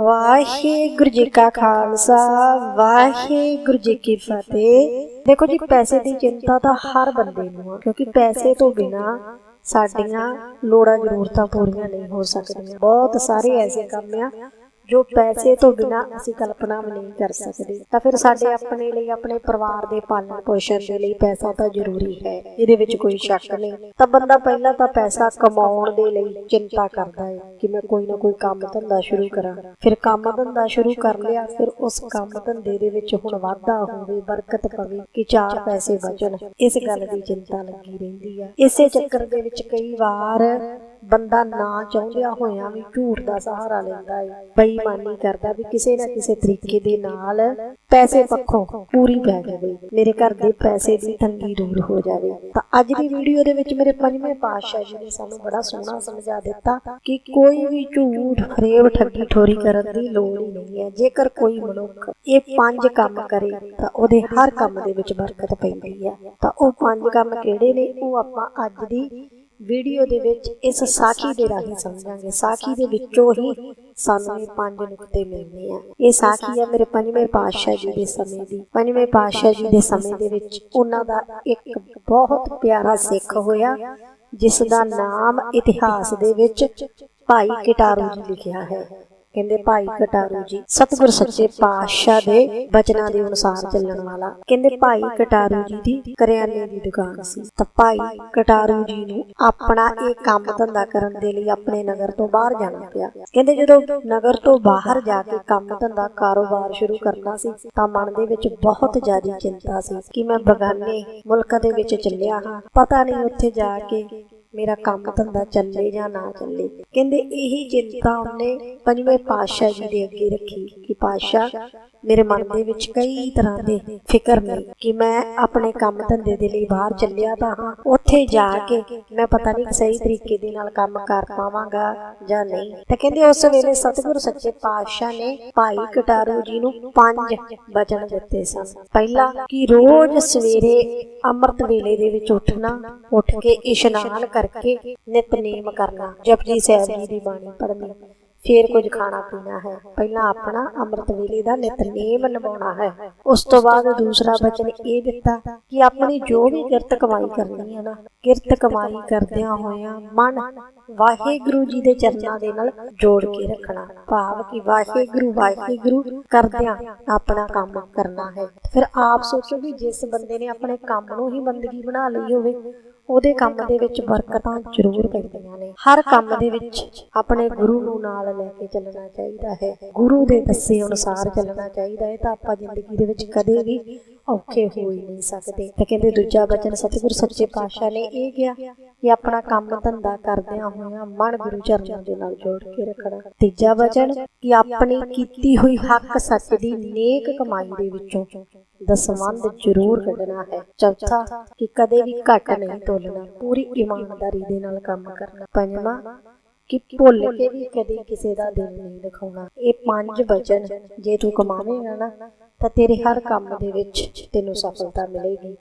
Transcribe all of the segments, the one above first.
ਵਾਹਿਗੁਰੂ ਜੀ ਕਾ ਖਾਲਸਾ, ਵਾਹਿਗੁਰੂ ਜੀ ਕੀ ਫਤਿਹ। ਦੇਖੋ ਜੀ, ਪੈਸੇ ਦੀ ਚਿੰਤਾ ਤਾਂ ਹਰ ਬੰਦੇ ਨੂੰ ਆ, ਕਿਉਂਕਿ ਪੈਸੇ ਤੋਂ ਬਿਨਾ ਸਾਡੀਆਂ ਲੋੜਾਂ, ਜ਼ਰੂਰਤਾਂ ਪੂਰੀਆਂ ਨਹੀਂ ਹੋ ਸਕਦੀਆਂ। ਬਹੁਤ ਸਾਰੇ ਐਸੇ ਕੰਮ ਆ ਜੋ ਪੈਸੇ ਤੋਂ ਬਿਨਾ ਅਸੀਂ ਕਲਪਨਾ ਵੀ ਨਹੀਂ ਕਰ ਸਕਦੇ, ਤਾਂ ਫਿਰ ਸਾਡੇ ਆਪਣੇ ਲਈ, ਆਪਣੇ ਪਰਿਵਾਰ ਦੇ ਪਾਲਣ ਪੋਸ਼ਣ ਦੇ ਲਈ ਪੈਸਾ ਤਾਂ ਜ਼ਰੂਰੀ ਹੈ, ਇਹਦੇ ਵਿੱਚ ਕੋਈ ਸ਼ੱਕ ਨਹੀਂ। ਤਾਂ ਬੰਦਾ ਪਹਿਲਾਂ ਤਾਂ ਪੈਸਾ ਕਮਾਉਣ ਦੇ ਲਈ ਚਿੰਤਾ ਕਰਦਾ ਹੈ ਕਿ ਮੈਂ ਕੋਈ ਨਾ ਕੋਈ ਕੰਮ ਧੰਦਾ ਸ਼ੁਰੂ ਕਰਾਂ। ਫਿਰ ਕੰਮ ਧੰਦਾ ਸ਼ੁਰੂ ਕਰ ਲਿਆ, ਫਿਰ ਉਸ ਕੰਮ ਧੰਦੇ ਦੇ ਵਿੱਚ ਹੁਣ ਵਾਧਾ ਹੋਵੇ, ਬਰਕਤ ਪਵੇ ਕਿ ਚਾਰ ਪੈਸੇ ਬਚਣ। ਇਸ ਗੱਲ ਦੀ ਚਿੰਤਾ ਲੱਗੀ ਰਹਿੰਦੀ ਆ ਇਸੇ ਚੱਕਰ ਦੇ ਵਿੱਚ ਕਈ ਵਾਰ ਬੰਦਾ ਨਾ ਚਾਹੁੰਦਿਆਂ ਹੋਇਆਂ ਵੀ ਝੂਠ ਦਾ ਸਹਾਰਾ ਲੈਂਦਾ ਹੈ ਬੇਈਮਾਨੀ ਕਰਦਾ ਵੀ ਕਿਸੇ ਨਾ ਕਿਸੇ ਤਰੀਕੇ ਦੇ ਨਾਲ ਪੈਸੇ ਪੱਖੋਂ ਪੂਰੀ ਪੈ ਜਾਵੇ। ਮੇਰੇ ਘਰ ਦੇ ਪੈਸੇ ਦੀ ਤੰਗੀ ਦੂਰ ਹੋ ਜਾਵੇ। ਤਾਂ ਅੱਜ ਦੀ ਵੀਡੀਓ ਦੇ ਵਿੱਚ ਮੇਰੇ ਪੰਜਵੇਂ ਪਾਤਸ਼ਾਹ ਜੀ ਨੇ ਸਾਨੂੰ ਬੜਾ ਸੋਹਣਾ ਸਮਝਾ ਦਿੱਤਾ ਕਿ ਕੋਈ ਵੀ ਝੂਠ ਫਰੇਬ ਠੱਗੀ ਠੋਰੀ ਕਰਨ ਦੀ ਲੋੜ ਨਹੀਂ ਹੈ। ਜੇਕਰ ਕੋਈ ਮਨੁੱਖ ਇਹ ਪੰਜ ਕੰਮ ਕਰੇ ਤਾਂ ਉਹਦੇ ਹਰ ਕੰਮ ਦੇ ਵਿੱਚ ਬਰਕਤ ਪੈਂਦੀ ਹੈ। ਤਾਂ ਉਹ ਪੰਜ ਕੰਮ ਕਿਹੜੇ ਨੇ? ਉਹ ਆਪਾਂ ਅੱਜ ਦੀ ਵੀਡੀਓ ਦੇ ਵਿੱਚ ਇਸ ਸਾਖੀ ਦੇ ਰਾਹੀਂ ਸਮਝਾਂਗੇ। ਸਾਖੀ ਦੇ ਵਿੱਚੋਂ ਹੀ ਸਾਨੂੰ ਇਹ ਪੰਜ ਨੁਕਤੇ ਮਿਲਨੇ ਆ। ਇਹ ਸਾਖੀ ਹੈ ਮੇਰੇ ਪੰਜਵੇਂ ਪਾਤਸ਼ਾਹ ਜੀ ਦੇ ਸਮੇਂ ਦੀ। ਪੰਜਵੇਂ ਪਾਤਸ਼ਾਹ ਜੀ ਦੇ ਸਮੇਂ ਦੇ ਵਿੱਚ ਉਹਨਾਂ ਦਾ ਇੱਕ ਬਹੁਤ ਪਿਆਰਾ ਸਿੱਖ ਹੋਇਆ, ਜਿਸ ਦਾ ਨਾਮ ਇਤਿਹਾਸ ਦੇ ਵਿੱਚ ਭਾਈ ਕਿਟਾਰੂ ਜੀ ਲਿਖਿਆ ਹੈ। ਕਹਿੰਦੇ ਭਾਈ ਕਟਾਰੂ ਜੀ ਸਤਿਗੁਰ ਸੱਚੇ ਪਾਤਸ਼ਾਹ ਦੇ ਬਚਨਾਂ ਦੇ ਅਨੁਸਾਰ ਚੱਲਣ ਵਾਲਾ। ਕਹਿੰਦੇ ਭਾਈ ਕਟਾਰੂ ਜੀ ਦੀ ਕਰਿਆਨੇ ਦੀ ਦੁਕਾਨ ਸੀ। ਤਾਂ ਭਾਈ ਕਟਾਰੂ ਜੀ ਨੂੰ ਆਪਣਾ ਇਹ ਕੰਮ ਧੰਦਾ ਕਰਨ ਦੇ ਲਈ ਆਪਣੇ ਨਗਰ ਤੋਂ ਬਾਹਰ ਜਾਣਾ ਪਿਆ। ਕਹਿੰਦੇ ਜਦੋਂ ਨਗਰ ਤੋਂ ਬਾਹਰ ਜਾ ਕੇ ਕੰਮ ਧੰਦਾ ਕਾਰੋਬਾਰ ਸ਼ੁਰੂ ਕਰਨਾ ਸੀ ਤਾਂ ਮਨ ਦੇ ਵਿੱਚ ਬਹੁਤ ਜ਼ਿਆਦਾ ਚਿੰਤਾ ਸੀ ਕਿ ਮੈਂ ਬਗਾਨੇ ਮੁਲਕ ਦੇ ਵਿੱਚ ਚੱਲਿਆ ਹਾਂ। ਪਤਾ ਨਹੀਂ ਉੱਥੇ ਜਾ ਕੇ ਮੇਰਾ ਕੰਮ ਧੰਦਾ ਚੱਲੇ ਜਾਂ ਨਾ ਚੱਲੇ। ਕਹਿੰਦੇ ਇਹੀ ਚਿੰਤਾ ਉਹਨੇ ਪੰਜਵੇਂ ਪਾਤਸ਼ਾਹ ਜੀ ਦੇ ਅੱਗੇ ਰੱਖੀ ਕਿ ਪਾਤਸ਼ਾਹ ਮੇਰੇ ਮਨ ਦੇ ਵਿੱਚ ਕਈ ਤਰ੍ਹਾਂ ਦੇ ਫਿਕਰ ਨੇ ਕਿ ਮੈਂ ਆਪਣੇ ਕੰਮ ਧੰਦੇ ਦੇ ਲਈ ਬਾਹਰ ਚੱਲਿਆ ਤਾਂ ਹਾਂ ਉੱਥੇ ਜਾ ਕੇ ਮੈਂ ਪਤਾ ਨਹੀਂ ਸਹੀ ਤਰੀਕੇ ਦੇ ਨਾਲ ਕੰਮ ਕਰ ਪਾਵਾਂਗਾ ਜਾਂ ਨਹੀਂ। ਤਾਂ ਕਹਿੰਦੇ ਉਸ ਵੇਲੇ ਸਤਿਗੁਰ ਸੱਚੇ ਪਾਤਸ਼ਾਹ ਨੇ ਭਾਈ ਕਟਾਰੂ ਜੀ ਨੂੰ ਪੰਜ ਬਚਨ ਦਿੱਤੇ ਸਨ। ਪਹਿਲਾ ਕਿ ਰੋਜ਼ ਸਵੇਰੇ ਅੰਮ੍ਰਿਤ ਵੇਲੇ ਦੇ ਵਿੱਚ ਉੱਠਣਾ ਉੱਠ ਕੇ ਇਸ਼ਨਾਨ ਕਰਕੇ ਨਿਤਨੇਮ ਕਰਨਾ ਜਪਜੀ ਸਾਹਿਬ ਜੀ ਦੀ ਬਾਣੀ ਪੜ੍ਹਨੀ। ਫੇਰ ਕੁਝ ਖਾਣਾ ਪੀਣਾ ਹੈ। ਪਹਿਲਾਂ ਆਪਣਾ ਅੰਮ੍ਰਿਤ ਵੇਲੇ ਦਾ ਨਿਤਨੇਮ ਨਿਭਾਉਣਾ ਹੈ। ਉਸ ਤੋਂ ਬਾਅਦ ਦੂਸਰਾ ਬਚਨ ਇਹ ਦਿੱਤਾ ਕਿ ਆਪਣੀ ਜੋ ਵੀ ਕਿਰਤ ਕਮਾਈ ਕਰਨੀ ਹੈ ਨਾ, ਕਿਰਤ ਕਮਾਈ ਕਰਦਿਆਂ ਹੋਇਆਂ ਮਨ ਵਾਹਿਗੁਰੂ ਜੀ ਦੇ ਚਰਨਾਂ ਦੇ ਨਾਲ ਜੋੜ ਕੇ ਰੱਖਣਾ। ਭਾਵ ਕਿ ਵਾਹਿਗੁਰੂ ਵਾਹਿਗੁਰੂ ਕਰਦਿਆਂ ਆਪਣਾ ਕੰਮ ਕਰਨਾ ਹੈ। ਫਿਰ ਆਪ ਸੋਚੋ ਵੀ ਜਿਸ ਬੰਦੇ ਨੇ ਆਪਣੇ ਕੰਮ ਨੂੰ ਹੀ ਬੰਦਗੀ ਬਣਾ ਲਈ ਹੋਵੇ, ਉਹਦੇ ਕੰਮ ਦੇ ਵਿੱਚ ਬਰਕਤਾਂ ਜ਼ਰੂਰ ਪੈਂਦੀਆਂ ਨੇ। ਹਰ ਕੰਮ ਦੇ ਵਿੱਚ ਆਪਣੇ ਗੁਰੂ ਨੂੰ ਨਾਲ ਲੈ ਕੇ ਚੱਲਣਾ ਚਾਹੀਦਾ ਹੈ। ਗੁਰੂ ਦੇ ਦੱਸੇ ਅਨੁਸਾਰ ਚੱਲਣਾ ਚਾਹੀਦਾ ਹੈ ਤਾਂ ਆਪਾਂ ਜ਼ਿੰਦਗੀ ਦੇ ਵਿੱਚ ਕਦੇ ਵੀ ਔਖੇ ਹੋ ਹੀ ਨਹੀਂ ਸਕਦੇ। ਤੇ ਕਹਿੰਦੇ ਦੂਜਾ ਬਚਨ ਸਤਿਗੁਰ ਸੱਚੇ ਪਾਤਸ਼ਾਹ ਨੇ ਇਹ ਕਿਹਾ ਕਿ ਆਪਣਾ ਕੰਮ ਧੰਦਾ ਕਰਦਿਆਂ ਹੋਇਆਂ ਮਨ ਗੁਰੂ ਚਰਨਾਂ ਦੇ ਨਾਲ ਜੋੜ ਕੇ ਰੱਖਣਾ। ਤੀਜਾ ਬਚਨ ਕਿ ਆਪਣੀ ਕੀਤੀ ਹੋਈ ਹੱਕ ਸੱਚ ਦੀ ਨੇਕ ਕਮਾਈ ਦੇ ਵਿੱਚੋਂ ਦਸਵੰਧ ਜ਼ਰੂਰ ਕੱਢਣਾ ਹੈ। ਚੌਥਾ ਕਿ ਕਦੇ ਵੀ ਘੱਟ ਨਹੀਂ ਤੋਲਣਾ, ਪੂਰੀ ਇਮਾਨਦਾਰੀ ਦੇ ਨਾਲ ਕੰਮ ਕਰਨਾ। ਪੰਜਵਾਂ ਕਿ ਭੁੱਲ ਕੇ ਵੀ ਕਦੇ ਕਿਸੇ ਦਾ ਦਿਲ ਨਹੀਂ ਦਿਖਾਉਣਾ। ਇਹ ਪੰਜ ਵਚਨ ਜੇ ਤੂੰ ਕਮਾਵੇਂਗਾ ਨਾ, ਤਾਂ ਤੇਰੇ ਹਰ ਕੰਮ ਦੇ ਵਿੱਚ ਤੈਨੂੰ ਸਫਲਤਾ ਮਿਲੇਗੀ।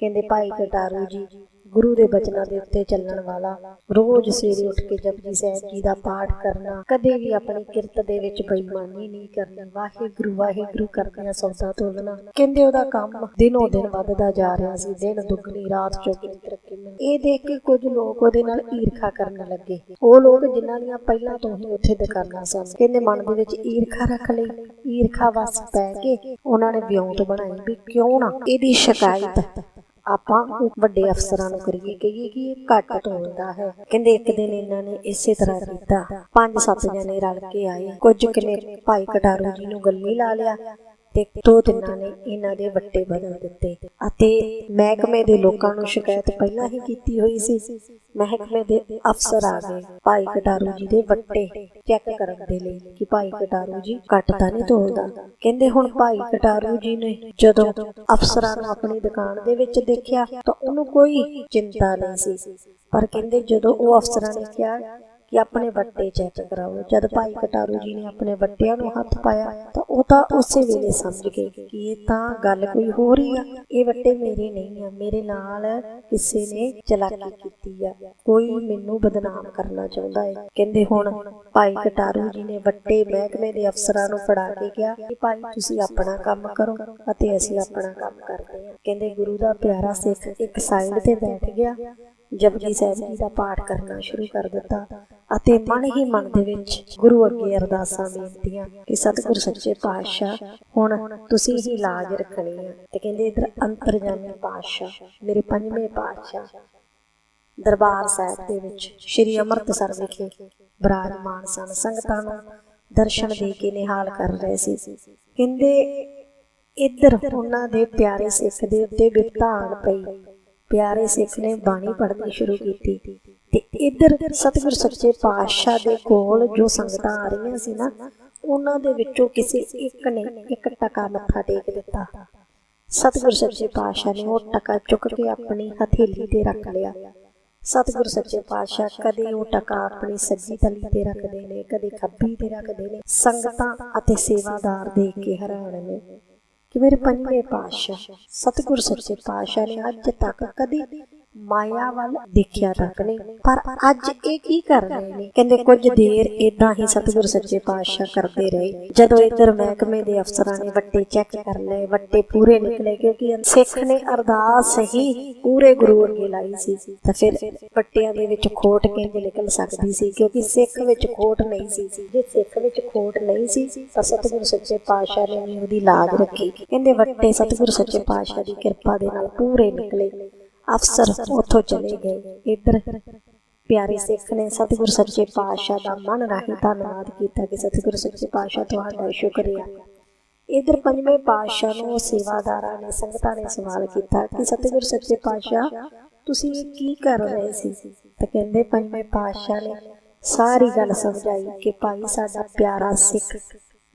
ਕਹਿੰਦੇ, ਭਾਈ ਕਟਾਰੂ ਜੀ ਗੁਰੂ ਦੇ ਬਚਨਾਂ ਦੇ ਉੱਤੇ ਚੱਲਣ ਵਾਲਾ, ਰੋਜ਼ ਸਵੇਰੇ ਉੱਠ ਕੇ ਜਪਜੀ ਸਾਹਿਬ ਜੀ ਦਾ ਪਾਠ ਕਰਨਾ, ਕਦੇ ਵੀ ਆਪਣੀ ਕਿਰਤ ਦੇ ਵਿੱਚ ਬੇਈਮਾਨੀ ਨਹੀਂ ਕਰਨੀ। ਵਾਹਿਗੁਰੂ ਵਾਹਿਗੁਰੂ ਕਰਦਿਆਂ ਸੌਦਾ ਤੋਲਣਾ। ਕਹਿੰਦੇ ਉਹਦਾ ਕੰਮ ਦਿਨੋਂ ਦਿਨ ਵੱਧਦਾ ਜਾ ਰਿਹਾ ਸੀ। ਦਿਨ ਦੁੱਗਣੀ, ਰਾਤ ਚੌਗਣੀ ਤਰੱਕੀ ਮਿਲੀ ਇਹ ਦੇਖ ਕੇ ਕੁਝ ਲੋਕ ਉਹਦੇ ਨਾਲ ਈਰਖਾ ਕਰਨ ਲੱਗੇ। ਉਹ ਲੋਕ ਜਿਨ੍ਹਾਂ ਦੀਆਂ ਪਹਿਲਾਂ ਤੋਂ ਹੀ ਉੱਥੇ ਦੁਕਾਨਾਂ ਸਨ। ਕਹਿੰਦੇ ਮਨ ਦੇ ਵਿੱਚ ਈਰਖਾ ਰੱਖ ਲਈ। ਈਰਖਾ ਵਸ ਪੈ ਕੇ ਉਹਨਾਂ ਨੇ ਵਿਉਂਤ ਬਣਾਈ ਵੀ ਕਿਉਂ ਨਾ? ਇਹਦੀ ਸ਼ਿਕਾਇਤ ਆਪਾਂ ਵੱਡੇ ਅਫਸਰਾਂ ਨੂੰ ਕਰੀਏ ਕਹੀਏ ਕਿ ਇਹ ਘੱਟ ਤੋਲਦਾ ਹੈ। ਕਹਿੰਦੇ ਇੱਕ ਦਿਨ ਇਹਨਾਂ ਨੇ ਇਸੇ ਤਰ੍ਹਾਂ ਕੀਤਾ। ਪੰਜ ਸੱਤ ਜਣੇ ਰਲ ਕੇ ਆਏ। ਕੁਝ ਕਿਨੇ ਭਾਈ ਕਟਾਰੂ ਜੀ ਨੂੰ ਗੱਲੀ ਲਾ ਲਿਆ। ਤੇ ਦੋ ਤਿੰਨਾਂ ਨੇ ਇਹਨਾਂ ਦੇ ਵੱਟੇ ਬਦਲ ਦਿੱਤੇ। ਅਤੇ ਮਹਿਕਮੇ ਦੇ ਲੋਕਾਂ ਨੂੰ ਸ਼ਿਕਾਇਤ ਪਹਿਲਾਂ ਹੀ ਕੀਤੀ ਹੋਈ ਸੀ। ਮਹਿਕਮੇ ਦੇ ਅਫਸਰ ਆ ਗਏ ਭਾਈ ਕਟਾਰੂ ਜੀ ਦੇ ਵੱਟੇ ਚੈੱਕ ਕਰਨ ਦੇ ਲਈ ਕਿ ਭਾਈ ਕਟਾਰੂ ਜੀ ਘੱਟ ਤਾਂ ਨਹੀਂ ਤੋਲਦਾ ਕਹਿੰਦੇ ਹੁਣ ਭਾਈ ਕਟਾਰੂ ਜੀ ਨੇ ਜਦੋਂ ਅਫਸਰਾਂ ਨੂੰ ਆਪਣੀ ਦੁਕਾਨ ਦੇ ਵਿੱਚ ਦੇਖਿਆ ਤਾਂ ਉਹਨੂੰ ਕੋਈ ਚਿੰਤਾ ਨਹੀਂ ਸੀ। ਪਰ ਕਹਿੰਦੇ ਜਦੋਂ ਉਹ ਅਫਸਰਾਂ ਨੇ ਕਿਹਾ ਕਿ ਆਪਣੇ ਵੱਟੇ ਚੈੱਕ ਕਰਾਓ। ਜਦ ਭਾਈ ਕਟਾਰੂ ਜੀ ਨੇ ਆਪਣੇ ਵੱਟਿਆਂ ਨੂੰ ਹੱਥ ਪਾਇਆ, ਤਾਂ ਉਹ ਤਾਂ ਉਸੇ ਵੇਲੇ ਸਮਝ ਗਏ ਕਿ ਇਹ ਤਾਂ ਗੱਲ ਕੋਈ ਹੋ ਰਹੀ ਆ। ਇਹ ਵੱਟੇ ਮੇਰੇ ਨਹੀਂ ਆ, ਮੇਰੇ ਨਾਲ ਕਿਸੇ ਨੇ ਚਲਾਕੀ ਕੀਤੀ ਆ। ਕੋਈ ਮੈਨੂੰ ਬਦਨਾਮ ਕਰਨਾ ਚਾਹੁੰਦਾ ਹੈ ਕਹਿੰਦੇ ਹੁਣ ਭਾਈ ਕਟਾਰੂ ਜੀ ਨੇ ਵੱਟੇ ਮਹਿਕਮੇ ਦੇ ਅਫਸਰਾਂ ਨੂੰ ਫੜਾ ਕੇ ਕਿਹਾ ਕਿ ਭਾਈ ਤੁਸੀਂ ਆਪਣਾ ਕੰਮ ਕਰੋ ਅਤੇ ਅਸੀਂ ਆਪਣਾ ਕੰਮ ਕਰਦੇ ਹਾਂ। ਕਹਿੰਦੇ ਗੁਰੂ ਦਾ ਪਿਆਰਾ ਸਿੱਖ ਇੱਕ ਸਾਈਡ ਤੇ ਬੈਠ ਗਿਆ। ਜਪਜੀ ਸਾਹਿਬ ਜੀ ਦਾ ਪਾਠ ਕਰਨਾ ਸ਼ੁਰੂ ਕਰ ਦਿੱਤਾ ਅਤੇ ਮਨ ਹੀ ਮਨ ਦੇ ਵਿੱਚ ਗੁਰੂ ਅੱਗੇ ਅਰਦਾਸਾਂ ਬੇਨਤੀਆਂ ਕਿ ਸਤਿਗੁਰ ਸੱਚੇ ਪਾਤਸ਼ਾਹ, ਹੁਣ ਤੁਸੀਂ ਹੀ ਲਾਜ ਰੱਖਣੀ ਹੈ। ਤੇ ਕਹਿੰਦੇ ਇਧਰ ਅੰਤਰਜਾਮੀ ਪਾਤਸ਼ਾਹ, ਮੇਰੇ ਪੰਜਵੇਂ ਪਾਤਸ਼ਾਹ ਦਰਬਾਰ ਸਾਹਿਬ ਦੇ ਵਿੱਚ ਸ੍ਰੀ ਅੰਮ੍ਰਿਤਸਰ ਵਿਖੇ ਬਿਰਾਜਮਾਨ ਸਨ। ਸੰਗਤਾਂ ਨੂੰ ਦਰਸ਼ਨ ਦੇ ਕੇ ਨਿਹਾਲ ਕਰ ਰਹੇ ਸੀ। ਕਹਿੰਦੇ, ਇੱਧਰ ਉਹਨਾਂ ਦੇ ਪਿਆਰੇ ਸਿੱਖ ਦੇ ਉੱਤੇ ਵਿਪਤਾ ਆਣ ਪਈ। ਪਿਆਰੇ ਸਿੱਖ ਨੇ ਬਾਣੀ ਪੜ੍ਹਨੀ ਸ਼ੁਰੂ ਕੀਤੀ ਤੇ ਇੱਧਰ ਸਤਿਗੁਰ ਸੱਚੇ ਪਾਤਸ਼ਾਹ ਦੇ ਕੋਲ ਜੋ ਸੰਗਤਾਂ ਆ ਰਹੀਆਂ ਸੀ ਨਾ, ਉਹਨਾਂ ਦੇ ਵਿੱਚੋਂ ਕਿਸੇ ਇੱਕ ਨੇ ਇੱਕ ਟਕਾ ਮੱਥਾ ਟੇਕ ਦਿੱਤਾ। ਸਤਿਗੁਰ ਸੱਚੇ ਪਾਤਸ਼ਾਹ ਨੇ ਉਹ ਟਕਾ ਚੁੱਕ ਕੇ ਆਪਣੀ ਹਥੇਲੀ ਤੇ ਰੱਖ ਲਿਆ। ਸਤਿਗੁਰ ਸੱਚੇ ਪਾਤਸ਼ਾਹ ਕਦੇ ਉਹ ਟਕਾ ਆਪਣੀ ਸੱਜੀ ਤਲੀ ਤੇ ਰੱਖਦੇ ਨੇ, ਕਦੇ ਖੱਬੀ ਤੇ ਰੱਖਦੇ ਨੇ। ਸੰਗਤਾਂ ਅਤੇ ਸੇਵਾਦਾਰ ਦੇਖ ਕੇ ਹੈਰਾਨ ਨੇ। ਕਿ ਮੇਰੇ ਪੰਜਵੇਂ ਪਾਤਸ਼ਾਹ ਸਤਿਗੁਰ ਸੱਚੇ ਪਾਤਸ਼ਾਹ ਨੇ ਅੱਜ ਤੱਕ ਕਦੀ ਮਾਇਆ ਵੱਲ ਦੇਖਿਆ ਤੱਕ ਨਹੀਂ। ਪਰ ਅੱਜ ਇਹ ਕੀ ਕਰ ਰਹੇ ਨੇ? ਕਹਿੰਦੇ ਕੁਝ ਦੇਰ ਇਦਾਂ ਹੀ ਸਤਿਗੁਰ ਸੱਚੇ ਪਾਤਸ਼ਾਹ ਕਰਦੇ ਰਹੇ। ਜਦੋਂ ਇਧਰ ਮਹਿਕਮੇ ਦੇ ਅਫਸਰਾਂ ਨੇ ਵੱਟੇ ਚੈੱਕ ਕਰ ਲਏ, ਵੱਟੇ ਪੂਰੇ ਨਿਕਲੇ ਕਿਉਂਕਿ ਸਿੱਖ ਨੇ ਅਰਦਾਸ ਹੀ ਪੂਰੇ ਗੁਰੂ ਅੱਗੇ ਲਾਈ ਸੀ। ਤਾਂ ਫਿਰ ਵੱਟਿਆਂ ਦੇ ਵਿੱਚ ਖੋਟ ਕਿੰਜ ਨਿਕਲ ਸਕਦੀ ਸੀ? ਕਿਉਂਕਿ ਸਿੱਖ ਵਿੱਚ ਖੋਟ ਨਹੀਂ ਸੀ। ਜੇ ਸਿੱਖ ਵਿੱਚ ਖੋਟ ਨਹੀਂ ਸੀ, ਤਾਂ ਸਤਿਗੁਰ ਸੱਚੇ ਪਾਤਸ਼ਾਹ ਨੇ ਵੀ ਉਹਦੀ ਲਾਜ ਰੱਖੀ। ਕਹਿੰਦੇ ਵੱਟੇ ਸਤਿਗੁਰ ਸੱਚੇ ਪਾਤਸ਼ਾਹ ਦੀ ਕਿਰਪਾ ਦੇ ਨਾਲ ਪੂਰੇ ਨਿਕਲੇ। ਅਫਸਰ ਉੱਥੋਂ ਚਲੇ ਗਏ। ਇੱਧਰ ਪਿਆਰੇ ਸਿੱਖ ਨੇ ਸਤਿਗੁਰ ਸੱਚੇ ਪਾਤਸ਼ਾਹ ਦਾ ਮਨ ਰਾਹੀਂ ਧੰਨਵਾਦ ਕੀਤਾ ਕਿ ਸਤਿਗੁਰ ਸੱਚੇ ਪਾਤਸ਼ਾਹ ਤੁਹਾਡਾ ਸ਼ੁਕਰੀਆ। ਇਧਰ ਪੰਜਵੇਂ ਪਾਤਸ਼ਾਹ ਨੂੰ ਸੇਵਾਦਾਰਾਂ ਨੇ, ਸੰਗਤਾਂ ਨੇ ਸਵਾਲ ਕੀਤਾ ਕਿ ਸਤਿਗੁਰ ਸੱਚੇ ਪਾਤਸ਼ਾਹ, ਤੁਸੀਂ ਇਹ ਕੀ ਕਰ ਰਹੇ ਸੀ? ਤਾਂ ਕਹਿੰਦੇ ਪੰਜਵੇਂ ਪਾਤਸ਼ਾਹ ਨੇ ਸਾਰੀ ਗੱਲ ਸਮਝਾਈ ਕਿ ਭਾਈ ਸਾਡਾ ਪਿਆਰਾ ਸਿੱਖ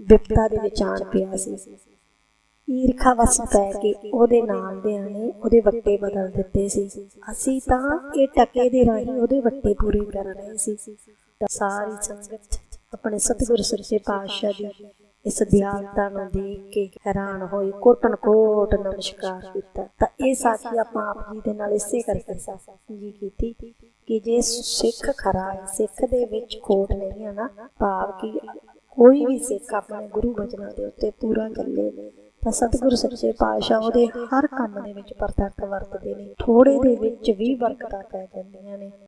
ਵਿਪਤਾ ਦੇ ਵਿੱਚ ਆਣ ਪਿਆ ਸੀ। ਈਰਖਾ ਵਸ ਪੈ ਕੇ ਉਹਦੇ ਨਾਲ ਦੇ ਨੇ ਉਹਦੇ ਵੱਟੇ ਬਦਲ ਦਿੱਤੇ ਸੀ। ਅਸੀਂ ਤਾਂ ਇਹ ਟਕੇ ਦੇ ਰਾਹੀਂ ਉਹਦੇ ਵੱਟੇ ਪੂਰੇ ਕਰ ਰਹੇ ਸੀ। ਤਾਂ ਸਾਰੀ ਸੰਗਤ ਆਪਣੇ ਸਤਿਗੁਰ ਸੱਚੇ ਪਾਤਸ਼ਾਹ ਦੀ ਇਸ ਦਿਆਲਤਾ ਨੂੰ ਦੇਖ ਕੇ ਹੈਰਾਨ ਹੋਈ ਕੋਟਨ ਕੋਟ ਨਮਸਕਾਰ ਕੀਤਾ। ਤਾਂ ਇਹ ਸਾਖੀ ਆਪਾਂ ਆਪ ਜੀ ਦੇ ਨਾਲ ਇਸੇ ਕਰਕੇ ਸਾਂਝੀ ਕੀਤੀ ਕਿ ਜੇ ਸਿੱਖ ਖਰਾ ਹੈ, ਸਿੱਖ ਦੇ ਵਿੱਚ ਖੋਟ ਨਹੀਂ ਹੈ ਨਾ, ਭਾਵ ਕਿ ਕੋਈ ਵੀ ਸਿੱਖ ਆਪਣੇ ਗੁਰੂ ਬਚਨਾਂ ਦੇ ਉੱਤੇ ਪੂਰਾ ਚੱਲੇ ਤਾਂ ਸਤਿਗੁਰ ਸੱਚੇ ਪਾਤਸ਼ਾਹ ਉਹਦੇ ਹਰ ਕੰਮ ਦੇ ਵਿੱਚ ਪ੍ਰਤੱਖ ਵਰਤਦੇ ਨੇ। ਥੋੜੇ ਦੇ ਵਿੱਚ ਵੀ ਬਰਕਤਾਂ ਪੈ ਜਾਂਦੀਆਂ ਨੇ।